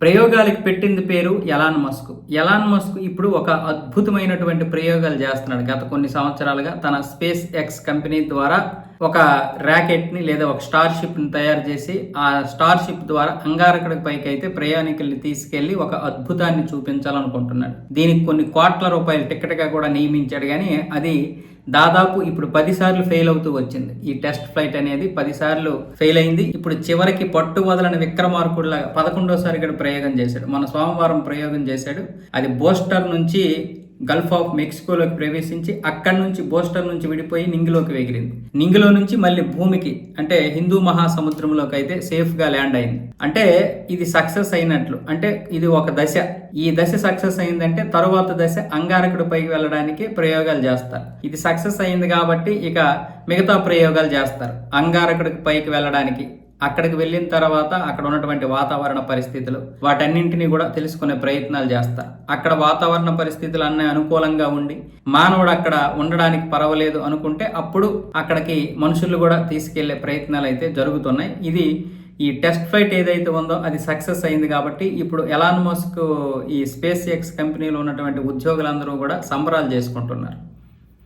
ప్రయోగాలకు పెట్టింది పేరు Elon Musk. Elon Musk ఇప్పుడు ఒక అద్భుతమైనటువంటి ప్రయోగాలు చేస్తున్నాడు. గత కొన్ని సంవత్సరాలుగా తన స్పేస్ ఎక్స్ కంపెనీ ద్వారా ఒక ర్యాకెట్ని లేదా ఒక స్టార్ షిప్ని తయారు చేసి ఆ స్టార్ షిప్ ద్వారా అంగారకుడి పైకి అయితే ప్రయాణికుల్ని తీసుకెళ్ళి ఒక అద్భుతాన్ని చూపించాలనుకుంటున్నాడు. దీనికి కొన్ని కోట్ల రూపాయల టికెట్గా కూడా నియమించాడు కానీ అది దాదాపు ఇప్పుడు పది సార్లు ఫెయిల్ అవుతూ వచ్చింది. ఈ టెస్ట్ ఫ్లైట్ అనేది పది సార్లు ఫెయిల్ అయింది. ఇప్పుడు చివరికి పట్టు వదలని విక్రమార్కుడులా పదకొండోసారి ఇక్కడ ప్రయోగం చేశాడు. మన సోమవారం ప్రయోగం చేశాడు. అది బోస్టర్ నుంచి గల్ఫ్ ఆఫ్ మెక్సికోలోకి ప్రవేశించి అక్కడి నుంచి బోస్టర్ నుంచి విడిపోయి నింగిలోకి ఎగిరింది నింగిలో నుంచి మళ్ళీ భూమికి అంటే హిందూ మహాసముద్రంలోకి అయితే సేఫ్గా ల్యాండ్ అయింది. అంటే ఇది సక్సెస్ అయినట్లు అంటే ఇది ఒక దశ. ఈ దశ సక్సెస్ అయిందంటే తరువాత దశ అంగారకుడి పైకి వెళ్ళడానికి ప్రయోగాలు చేస్తారు. ఇది సక్సెస్ అయింది కాబట్టి ఇక మిగతా ప్రయోగాలు చేస్తారు. అంగారకుడికి పైకి వెళ్ళడానికి. అక్కడికి వెళ్ళిన తర్వాత అక్కడ ఉన్నటువంటి వాతావరణ పరిస్థితులు వాటన్నింటినీ కూడా తెలుసుకునే ప్రయత్నాలు చేస్తా. అక్కడ వాతావరణ పరిస్థితులు అన్నీ అనుకూలంగా ఉండి మానవుడు అక్కడ ఉండడానికి పర్వాలేదు అనుకుంటే అప్పుడు అక్కడికి మనుషులు కూడా తీసుకెళ్ళే ప్రయత్నాలు అయితే జరుగుతున్నాయి. ఇది ఈ టెస్ట్ ఫ్లైట్ ఏదైతే ఉందో అది సక్సెస్ అయింది కాబట్టి ఇప్పుడు ఎలాన్ మస్క్ ఈ స్పేస్ ఎక్స్ కంపెనీలో ఉన్నటువంటి ఉద్యోగులందరూ కూడా సంబరాలు చేసుకుంటున్నారు.